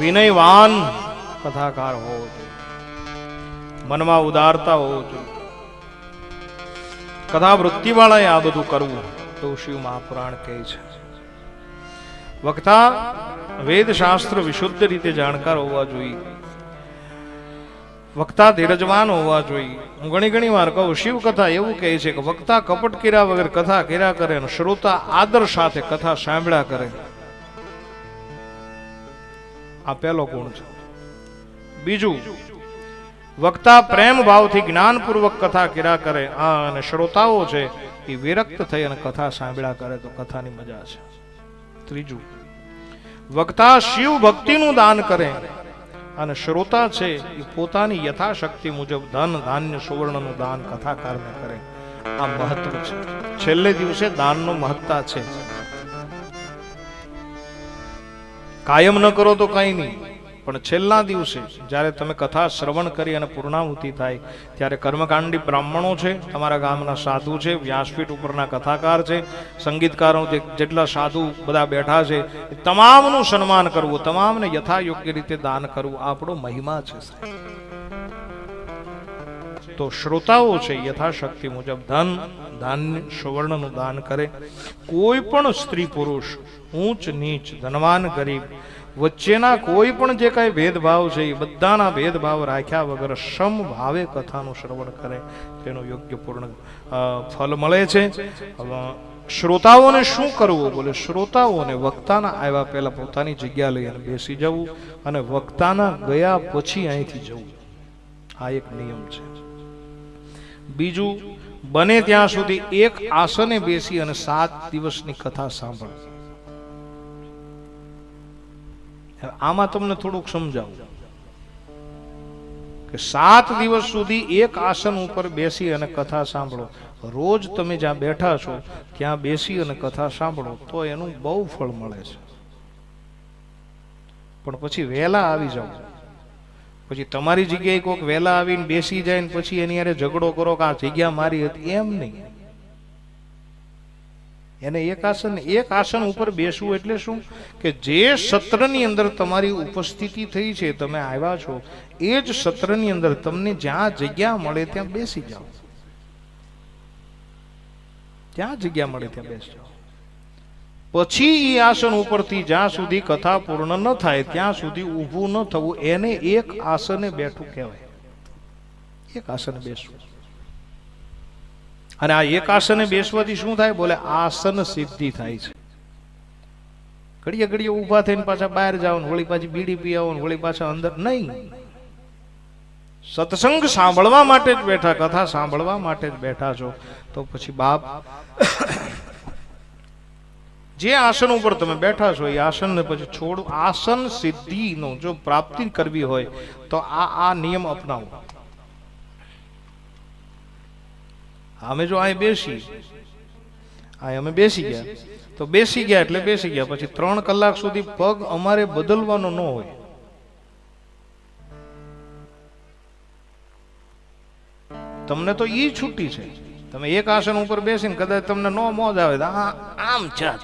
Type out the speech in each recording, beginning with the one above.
વિનયવાન કથાકાર હોવો જોઈએ મનમાં ઉદારતા હોવો જોઈએ કથા વૃત્તિવાળાએ આ બધું કરવું. તો શિવ મહાપુરાણ કહે છે. વક્તા વેદ શાસ્ત્ર વિશુદ્ધ રીતે જાણકાર હોવા જોઈએ. વક્તા ધીરજવાન હોવા જોઈએ. હું ઘણી ઘણી વાર કહું, શિવ કથા એવું કહે છે કે વક્તા કપટ કર્યા વગર કથા કર્યા કરે અને શ્રોતા આદર સાથે કથા સાંભળ્યા કરે. આ પહેલો ગુણ છે? બીજું, વક્તા પ્રેમ ભાવથી જ્ઞાનપૂર્વક કથા કર્યા કરે, આ અને શ્રોતાઓ છે એ વિરક્ત થઈ અને કથા સાંભળ્યા કરે તો કથાની મજા છે. ત્રીજું, વક્તા શિવ ભક્તિનું દાન કરે અને શ્રોતા છે એ પોતાની યથાશક્તિ મુજબ ધન, ધાન્ય, સુવર્ણનું દાન કથાકારને કરે. આ મહત્વ છે. છેલ્લે દિવસે દાનનો મહત્તા છે. કાયમ ન કરો તો કઈ નહીં. પણ છેલ્લા દિવસે જ્યારે તમે કથા શ્રવણ કરી અને પૂર્ણાહુતિ થાય, ત્યારે કર્મકાંડી બ્રાહ્મણો છે, તમારા ગામના સાધુ છે, વ્યાસપીઠ ઉપરના કથાકાર છે, સંગીતકારો જેટલા સાધુ બધા બેઠા છે તમામનું સન્માન કરવું, તમામને યથાયોગ્ય રીતે દાન કરવું, આપણો મહિમા છે તો શ્રોતાઓ છે યથાશક્તિ મુજબ ધન ધાન્ય સુવર્ણનું દાન કરે. કોઈ પણ સ્ત્રી પુરુષ, ઊંચ, નીચ, ધનવાન, ગરીબ, વચ્ચેના કોઈ પણ જે કાંઈ ભેદભાવ છે, એ બધાના ભેદભાવ રાખ્યા વગર સમ ભાવે કથાનું શ્રવણ કરે. તેનું યોગ્ય પૂર્ણ ફલ મળે છે. શ્રોતાઓને શું કરવું? બોલે શ્રોતાઓને વક્તાના આવ્યા પહેલા પોતાની જગ્યા લઈ અને બેસી જવું અને વક્તાના ગયા પછી અહીંથી જવું. આ એક નિયમ છે. બીજું, બને ત્યાં સુધી એક આસને બેસી અને સાત દિવસની કથા સાંભળ. આમાં તમને થોડુંક સમજાવું. કે સાત દિવસ સુધી એક આસન ઉપર બેસી અને કથા સાંભળો. રોજ તમે જ્યાં બેઠા છો, ત્યાં બેસી અને કથા સાંભળો, તો એનું બહુ ફળ મળે છે. પણ પછી વહેલા આવી જાઓ. પછી તમારી જગ્યાએ કોઈક વહેલા આવીને બેસી જાય ને પછી એની યારે ઝઘડો કરો કે આ જગ્યા મારી હતી, એમ નહીં. એને એક આસન એક આસન ઉપર બેસવું એટલે શું? કે જે સત્રની અંદર તમારી ઉપસ્થિતિ થઈ છે, તમે આવ્યા છો, એ જ સત્રની અંદર તમને જ્યાં જગ્યા મળે ત્યાં બેસી જાઓ. ત્યાં જગ્યા મળે ત્યાં બેસી જાઓ. પછી એ આસન ઉપરથી જ્યાં સુધી કથા પૂર્ણ ન થાય, ત્યાં સુધી ઊભું ન થવું, એને એક આસને બેઠું કહેવાય. એક આસને બેસવું. અને આ એક આસને બેસવાથી શું થાય? બોલે, આસન સિદ્ધિ થાય છે. ઘડીએ ઘડીએ ઊભા થઈને પાછા બહાર જાઓ હોળી પાછી બીડી પી આવો ને પાછા અંદર, નહીં. સત્સંગ સાંભળવા માટે જ બેઠા, કથા સાંભળવા માટે જ બેઠા છો, તો પછી બાપ જે આસન ઉપર તમે બેઠા છો એ આસનને પછી છોડ. આસન સિદ્ધિનો જો પ્રાપ્તિ કરવી હોય તો આ આ નિયમ અપનાવો. અમે જો અહીં બેસી, અહીં અમે બેસી ગયા. તો બેસી ગયા એટલે બેસી ગયા. પછી ત્રણ કલાક સુધી પગ અમારે બદલવાનો ન હોય. તમને તો ઈ છૂટી છે. તમે એક આસન ઉપર બેસીને કદાચ તમને નો મોજ આવે આમ ચા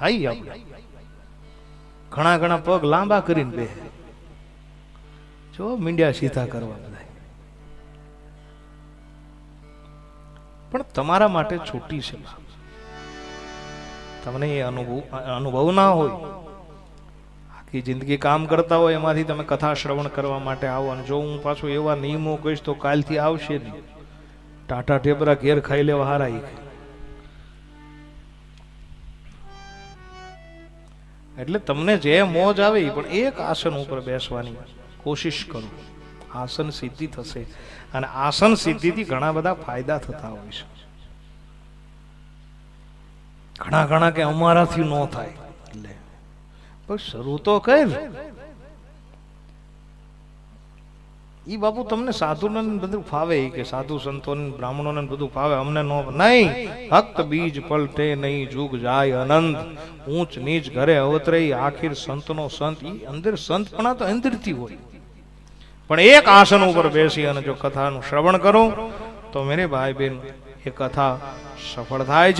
થાય આપણે ઘણા ઘણા પગ લાંબા કરીને બે. જો મીંડ્યા સીધા કરવા બધા. પણ તમારા માટે છૂટી છે તમને એ અનુભવ અનુભવ ના હોય. આખી જિંદગી કામ કરતા હોય એમાંથી તમે કથા શ્રવણ કરવા માટે આવો અને જો હું પાછું એવા નિયમો કહીશ તો કાલથી આવશે નહીં. ટાટા ટેબરા ઘેર ખાઈ લેવા હારા એટલે તમને જે મોજ આવે પણ એક આસન ઉપર બેસવાની કોશિશ કરો. આસન સિદ્ધિ થશે અને આસન સિદ્ધિથી ઘણા બધા ફાયદા થતા હોય છે. ઘણા ઘણા કે અમારાથી ન થાય. એટલે પણ શરૂ તો કર. ઈ બાપુ તમને સાધુને બધું ફાવે કે સાધુ સંતોને, બ્રાહ્મણોને બધું ફાવે, અમને નો નહીં હક્ત બીજ પલટે નહીં, જુગ જાય અનંત. ઊંચ નીચ ઘરે અવતરે આખીર સંતનો સંત. એ અંદર સંતપણા તો અંદરથી હોય. પણ એક આસન ઉપર બેસી અને જો કથાનું શ્રવણ કરો, તો મેરે ભાઈ બેન એ કથા સફળ થાય છે.